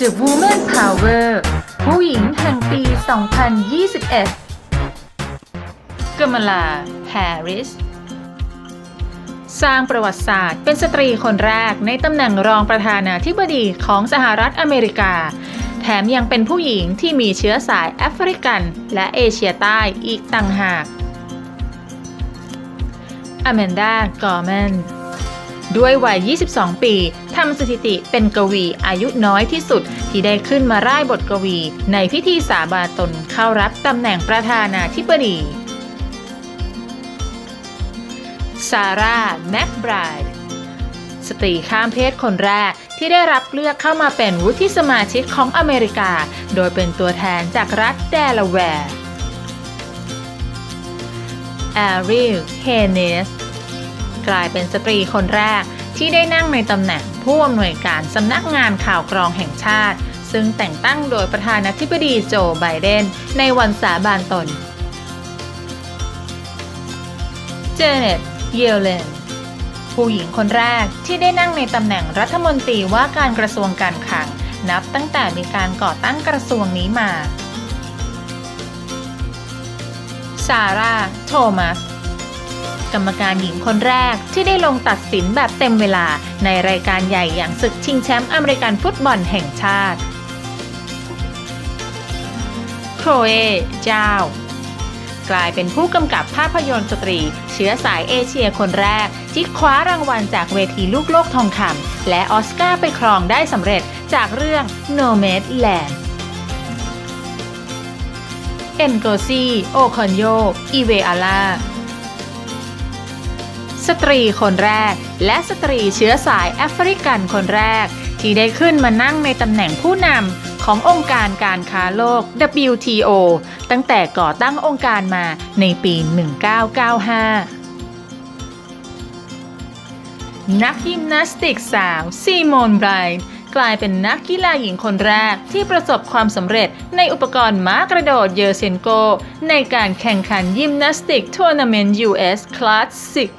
The Woman Power ผู้หญิงแห่งปี 2021กมลาแฮร์ริส สร้างประวัติศาสตร์ เป็นสตรีคนแรกในตำแหน่งรองประธานาธิบดีของสหรัฐอเมริกา แถมยังเป็นผู้หญิงที่มีเชื้อสายแอฟริกัน และเอเชียใต้อีกต่างหากอแมนดากอร์แมน ด้วยวัย 22 ปีทำสถิติเป็นกวีอายุน้อยที่สุดที่ได้ขึ้นมาร่ายบทกวี ในพิธีสาบานตนเข้ารับตำแหน่งประธานาธิบดีซาร่าแม็กไบรด์สตรีข้ามเพศคนแรกที่ได้รับเลือกเข้ามาเป็นวุฒิสมาชิกของอเมริกา โดยเป็นตัวแทนจากรัฐเดลาแวร์แอริลเฮเนส กลายเป็นสตรีคนแรกที่ได้นั่งในตำแหน่งผู้อำนวยการสำนักงานข่าวกรองแห่งชาติ ซึ่งแต่งตั้งโดยประธานาธิบดีโจไบเดนในวันสาบานตน เจเน็ต เยลเลนผู้หญิงคนแรกที่ได้นั่งในตำแหน่งรัฐมนตรีว่าการกระทรวงการคลัง นับตั้งแต่มีการก่อตั้งกระทรวงนี้มา ซาร่า โทมัส กรรมการหญิงคนแรก ที่ได้ลงตัดสินแบบเต็มเวลาในรายการใหญ่อย่างศึกชิงแชมป์อเมริกันฟุตบอลแห่งชาติ โครเอเจ้ากลายเป็นผู้กำกับภาพยนตร์สตรี เชื้อสายเอเชียคนแรก ที่คว้ารางวัลจากเวทีลูกโลกทองคำและออสการ์ไปครองได้สำเร็จจากเรื่อง Nomadland เอนโกซีโอคอนโย อีเวอาลา สตรีคนแรก และสตรีเชื้อสายแอฟริกันคนแรก ที่ได้ขึ้นมานั่งในตำแหน่งผู้นำขององค์การการค้าโลก WTO ตั้งแต่ก่อตั้งองค์การมาในปี 1995นักยิมนาสติกสาวซีโมนไบรท์กลายเป็นนักกีฬาหญิงคนแรกที่ประสบความสำเร็จในอุปกรณ์ม้ากระโดดเยอร์เซนโก ในการแข่งขันยิมนาสติกทัวร์นาเมนต์ US Classic